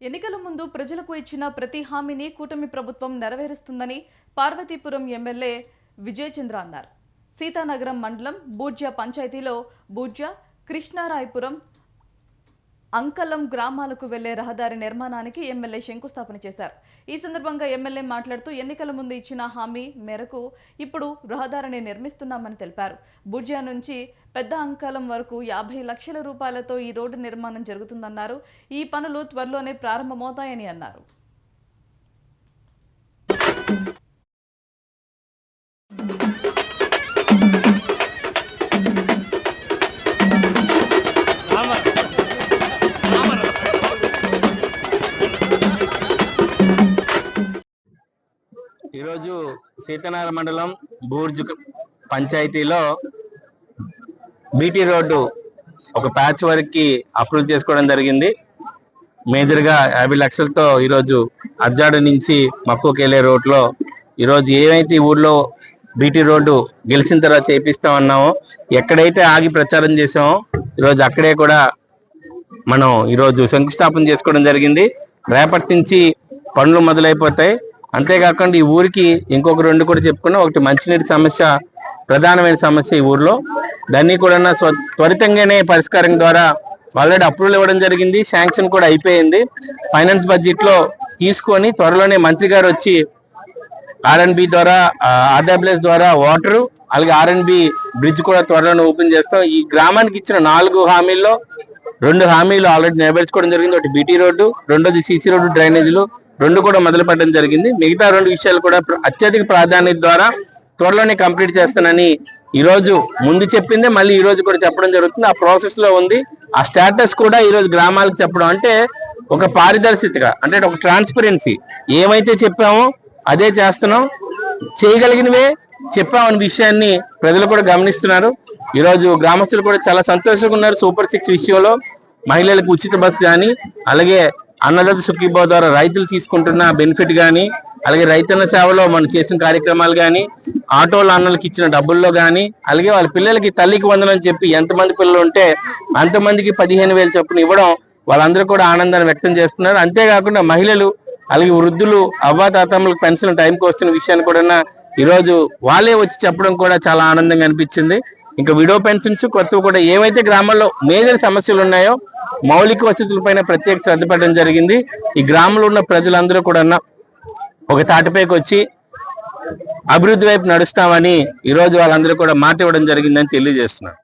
ఎన్నికల ముందు ప్రజలకు ఇచ్చిన ప్రతి హామీని కూటమి ప్రభుత్వం నెరవేరుస్తుందని పార్వతీపురం ఎమ్మెల్యే విజయచంద్ర అన్నారు. సీతానగరం మండలం బూడ్జ పంచాయతీలో బూడ్జ కృష్ణారాయపురం అంకలం గ్రామాలకు వెళ్ళే రహదారి నిర్మాణానికి ఎమ్మెల్యే శంకుస్థాపన చేశారు. ఈ సందర్భంగా ఎమ్మెల్యే మాట్లాడుతూ ఎన్నికల ముందు ఇచ్చిన హామీ మేరకు ఇప్పుడు రహదారిని నిర్మిస్తున్నామని తెలిపారు. బుర్జా నుంచి పెద్ద అంకలం వరకు యాభై లక్షల రూపాయలతో ఈ రోడ్డు నిర్మాణం జరుగుతుందన్నారు. ఈ పనులు త్వరలోనే ప్రారంభమవుతాయని అన్నారు. ఈరోజు సీతనార మండలం బూర్జు పంచాయతీలో బీటీ రోడ్డు ఒక ప్యాచ్ వర్క్కి అప్రూవ్ చేసుకోవడం జరిగింది. మేజర్గా యాభై లక్షలతో ఈరోజు అజ్జాడు నుంచి మక్కువకి వెళ్ళే ఈరోజు ఏమైతే ఊర్లో బీటీ రోడ్డు గెలిచిన తర్వాత చేపిస్తామన్నామో ఎక్కడైతే ఆగి ప్రచారం చేసామో ఈరోజు అక్కడే కూడా మనం ఈరోజు శంకుస్థాపన చేసుకోవడం జరిగింది. రేపటి నుంచి పనులు మొదలైపోతాయి. అంతేకాకుండా ఈ ఊరికి ఇంకొక రెండు కూడా చెప్పుకున్నా ఒకటి మంచినీటి సమస్య ప్రధానమైన సమస్య ఈ ఊర్లో. దాన్ని కూడా స్వ- త్వరితంగానే పరిష్కారం ద్వారా ఆల్రెడీ అప్రూవల్ ఇవ్వడం జరిగింది శాంక్షన్ కూడా అయిపోయింది. ఫైనాన్స్ బడ్జెట్లో తీసుకొని త్వరలోనే మంత్రి గారు వచ్చి ఆర్ఎన్బి ద్వారా ఆర్డబ్ల్యూఎస్ ద్వారా వాటర్ అలాగే ఆర్ఎన్బి బ్రిడ్జ్ కూడా త్వరలోనే ఓపెన్ చేస్తాం. ఈ గ్రామానికి ఇచ్చిన నాలుగు హామీల్లో రెండు హామీలు ఆల్రెడీ నెరవేర్చుకోవడం జరిగింది. ఒకటి బీటీ రోడ్డు రెండోది సీసీ రోడ్డు డ్రైనేజీలు రెండు కూడా మొదలు పెట్టడం జరిగింది. మిగతా రెండు విషయాలు కూడా అత్యధిక ప్రాధాన్యత ద్వారా త్వరలోనే కంప్లీట్ చేస్తానని ఈ రోజు ముందు చెప్పిందే మళ్ళీ ఈ రోజు కూడా చెప్పడం జరుగుతుంది. ఆ ప్రాసెస్లో ఉంది. ఆ స్టేటస్ కూడా ఈ రోజు గ్రామాలకు చెప్పడం అంటే ఒక పారదర్శితగా అంటే ఒక ట్రాన్స్పరెన్సీ ఏమైతే చెప్పామో అదే చేస్తున్నాం. చేయగలిగినవే చెప్పామన్న విషయాన్ని ప్రజలు కూడా గమనిస్తున్నారు. ఈరోజు గ్రామస్తులు కూడా చాలా సంతోషంగా ఉన్నారు. సూపర్ సిక్స్ విషయంలో మహిళలకు ఉచిత బస్ కానీ అలాగే అన్నదాత సుఖీభావ ద్వారా రైతులు తీసుకుంటున్న బెనిఫిట్ కానీ అలాగే రైతన్న సేవలో మనం చేసిన కార్యక్రమాలు కానీ ఆటోలు అన్నలకు ఇచ్చిన డబ్బుల్లో కానీ అలాగే వాళ్ళ పిల్లలకి తల్లికి వందనని చెప్పి ఎంతమంది పిల్లలు ఉంటే అంతమందికి పదిహేను వేలు చొప్పున ఇవ్వడం వాళ్ళందరూ కూడా ఆనందాన్ని వ్యక్తం చేస్తున్నారు. అంతేకాకుండా మహిళలు అలాగే వృద్ధులు అవ్వాతాతమ్మలకు పెన్షన్ టైంకి వస్తున్న విషయాన్ని కూడా ఈరోజు వాళ్ళే వచ్చి చెప్పడం కూడా చాలా ఆనందంగా అనిపించింది. ఇంకా విడో పెన్షన్స్ కొత్త కూడా ఏవైతే గ్రామాల్లో మేజర్ సమస్యలు ఉన్నాయో మౌలిక వసతులపైన ప్రత్యేక శ్రద్ధ పెట్టడం జరిగింది. ఈ గ్రామంలో ఉన్న ప్రజలందరూ కూడా ఒక తాటిపైకి వచ్చి అభివృద్ధి వైపు నడుస్తామని ఈరోజు వాళ్ళందరూ కూడా మాట ఇవ్వడం జరిగిందని తెలియజేస్తున్నారు